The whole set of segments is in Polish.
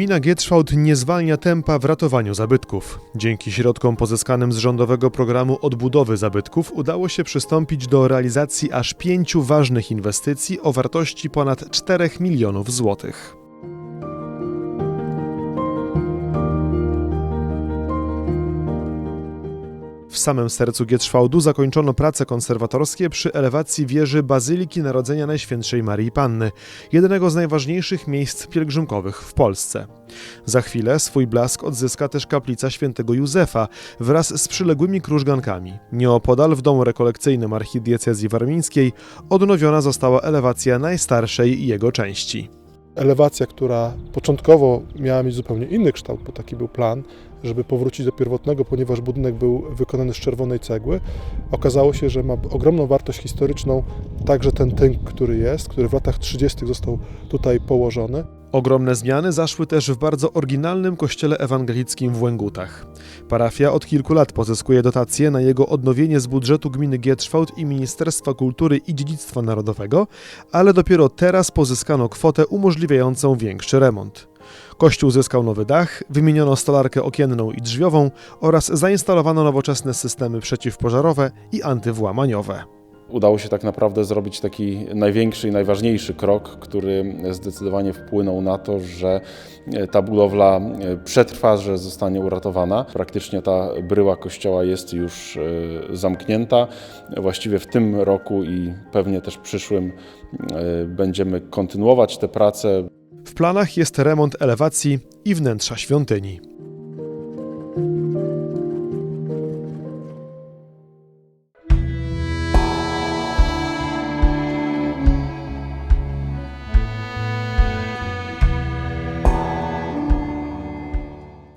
Gmina Gietrzwałd nie zwalnia tempa w ratowaniu zabytków. Dzięki środkom pozyskanym z rządowego programu odbudowy zabytków udało się przystąpić do realizacji aż pięciu ważnych inwestycji o wartości ponad 4 milionów złotych. W samym sercu Gietrzwałdu zakończono prace konserwatorskie przy elewacji wieży Bazyliki Narodzenia Najświętszej Marii Panny, jednego z najważniejszych miejsc pielgrzymkowych w Polsce. Za chwilę swój blask odzyska też kaplica świętego Józefa wraz z przyległymi krużgankami. Nieopodal w domu rekolekcyjnym archidiecezji warmińskiej odnowiona została elewacja najstarszej jego części. elewacja, która początkowo miała mieć zupełnie inny kształt, bo taki był plan, żeby powrócić do pierwotnego, ponieważ budynek był wykonany z czerwonej cegły. Okazało się, że ma ogromną wartość historyczną także ten tynk, który jest, który w latach 30. został tutaj położony. Ogromne zmiany zaszły też w bardzo oryginalnym kościele ewangelickim w Łęgutach. Parafia od kilku lat pozyskuje dotacje na jego odnowienie z budżetu gminy Gietrzwałd i Ministerstwa Kultury i Dziedzictwa Narodowego, ale dopiero teraz pozyskano kwotę umożliwiającą większy remont. Kościół zyskał nowy dach, wymieniono stolarkę okienną i drzwiową oraz zainstalowano nowoczesne systemy przeciwpożarowe i antywłamaniowe. Udało się tak naprawdę zrobić taki największy i najważniejszy krok, który zdecydowanie wpłynął na to, że ta budowla przetrwa, że zostanie uratowana. Praktycznie ta bryła kościoła jest już e, zamknięta. Właściwie w tym roku i pewnie też przyszłym e, będziemy kontynuować te prace. W planach jest remont elewacji i wnętrza świątyni.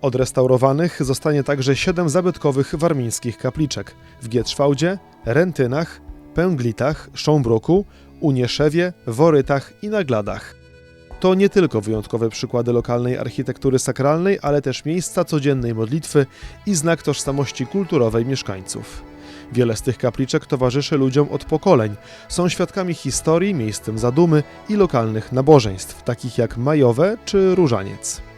Odrestaurowanych zostanie także siedem zabytkowych warmińskich kapliczek w Gietrzwałdzie, Rentynach, Pęglitach, Sząbroku, Unieszewie, Worytach i Nagladach. To nie tylko wyjątkowe przykłady lokalnej architektury sakralnej, ale też miejsca codziennej modlitwy i znak tożsamości kulturowej mieszkańców. Wiele z tych kapliczek towarzyszy ludziom od pokoleń, są świadkami historii, miejscem zadumy i lokalnych nabożeństw, takich jak Majowe czy Różaniec.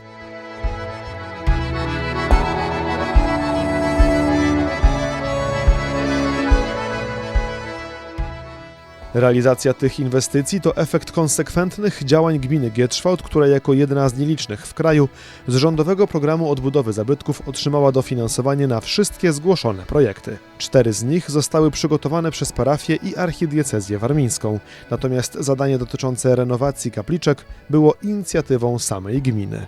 Realizacja tych inwestycji to efekt konsekwentnych działań gminy Gietrzwałd, która jako jedna z nielicznych w kraju z rządowego programu odbudowy zabytków otrzymała dofinansowanie na wszystkie zgłoszone projekty. Cztery z nich zostały przygotowane przez parafię i archidiecezję warmińską, natomiast zadanie dotyczące renowacji kapliczek było inicjatywą samej gminy.